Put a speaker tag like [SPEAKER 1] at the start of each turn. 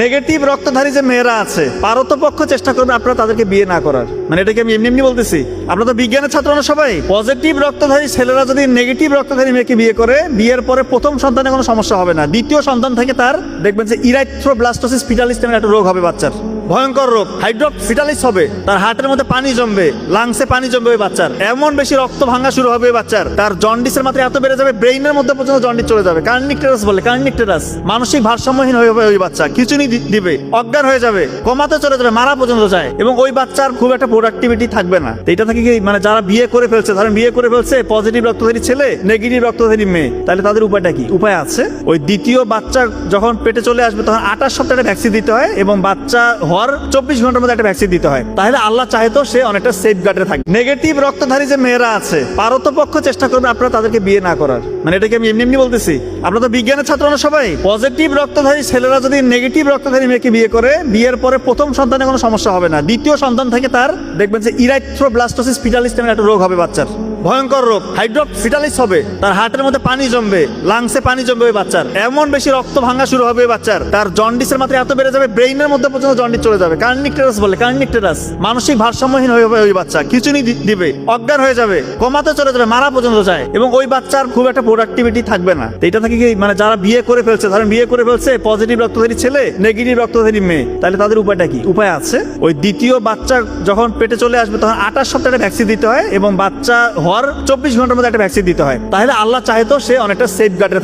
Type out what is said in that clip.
[SPEAKER 1] Negative রক্তধারী যে মেয়েরা আছে, পারতপক্ষ চেষ্টা করবে আপনারা তাদেরকে বিয়ে না করার। মানে এটাকে আমি এমনি এমনি বলতেছি। আপনারা তো বিজ্ঞানের ছাত্র না সবাই? পজিটিভ রক্তধারী ছেলেরা যদি নেগেটিভ রক্তধারী মেয়েকে বিয়ে করে, বিয়ের পরে প্রথম সন্তানে কোনো সমস্যা হবে না। দ্বিতীয় সন্তান থেকে তার দেখবেন যে ইরাইথ্রোব্লাস্টোসিস নামের একটা রোগ হবে বাচ্চার। ভয়ঙ্কর রোগ হাইড্রো ফিটালিস হবে, তার হার্টের মধ্যে পানি জমবে লাংসে পানি জমবে ওই বাচ্চার। এমন বেশি রক্ত ভাঙা শুরু হবে ওই বাচ্চার। তার জন্ডিসের মাত্রা এত বেড়ে যাবে ব্রেইনের মধ্যে পর্যন্ত জন্ডিস চলে যাবে। কার্নিকটেরাস বলে কার্নিকটেরাস মানসিক ভারসাম্যহীন হয়ে যাবে ওই বাচ্চা, খিচুনি দিবে, অজ্ঞান হয়ে যাবে, কমাতে চলে যাবে, মারা পর্যন্ত যায়। এবং ওই বাচ্চার খুব একটা প্রোডাক্টিভিটি থাকবে না। এটা থেকে কি মানে যারা বিয়ে করে ফেলছে, ধরেন বিয়ে করে ফেলছে পজিটিভ রক্তধারী ছেলে নেগেটিভ রক্তধারী মেয়ে, তাহলে তাদের উপায়টা কি? উপায় আছে? ওই দ্বিতীয় বাচ্চা যখন পেটে চলে আসবে, তখন আঠাশ সপ্তাহে ভ্যাকসিন দিতে হয় এবং বাচ্চা হওয়ার চব্বিশ ঘণ্টার মধ্যে একটা ভ্যাকসিন দিতে হয়। তাহলে আল্লাহ চাহে তো সে অনেকটা সেফ গার্ডে থাকে নেগেটিভ রক্তধারী যে মেয়েরা আছে পারতপক্ষ চেষ্টা করবে আপনারা তাদেরকে বিয়ে না করার। মানে এটাকে আমি এমনি এমনি বলতেছি। আপনারা তো বিজ্ঞানের ছাত্র না সবাই? পজিটিভ রক্তধারী ছেলেরা যদি নেগেটিভ রক্তধারী মেয়েকে বিয়ে করে, বিয়ের পরে প্রথম সন্তানে কোনো সমস্যা হবে না। দ্বিতীয় সন্তান থেকে তার, দেখবেন যে ইরাইথ্রোব্লাস্টোসিস ফিটালিস নামের একটা রোগ হবে বাচ্চার। ভয়ঙ্কর রোগ। হাইড্রো ফিটালিস হবে। তার হার্টের মধ্যে পানি জমবে লাংসে পানি জমবে ওই বাচ্চার। এমন বেশি রক্ত ভাঙা শুরু হবে বাচ্চার। তার জন্ডিসের মাত্রা এত বেড়ে যাবে ব্রেইনের মধ্যে পর্যন্ত জন্ডিস চলে যাবে। কার্নিকটেরাস বলে কার্নিকটেরাস মানসিক ভারসাম্যহীন হয়ে ওই বাচ্চা। দি- দিবে। অজ্ঞান হয়ে যাবে। কমাতে চলে যাবে, মারা পর্যন্ত যায়। এবং ওই বাচ্চার খুব একটা প্রোডাক্টিভিটি থাকবে না। এটা থেকে কি মানে যারা বিয়ে করে ফেলছে, ধরেন বিয়ে করে ফেলছে পজিটিভ রক্তধারী ছেলে নেগেটিভ রক্তধারী মেয়ে, তাহলে তাদের উপায়টা কি? উপায় আছে? ওই দ্বিতীয় বাচ্চা যখন পেটে চলে আসবে, তখন আঠাশ সপ্তাহে ভ্যাকসিন দিতে হয় এবং বাচ্চা হওয়ার চব্বিশ ঘণ্টার মধ্যে একটা ভ্যাকসিন দিতে হয়। তাহলে আল্লাহ চাহে তো সে অনেকটা সেফ গার্ডে থাকে।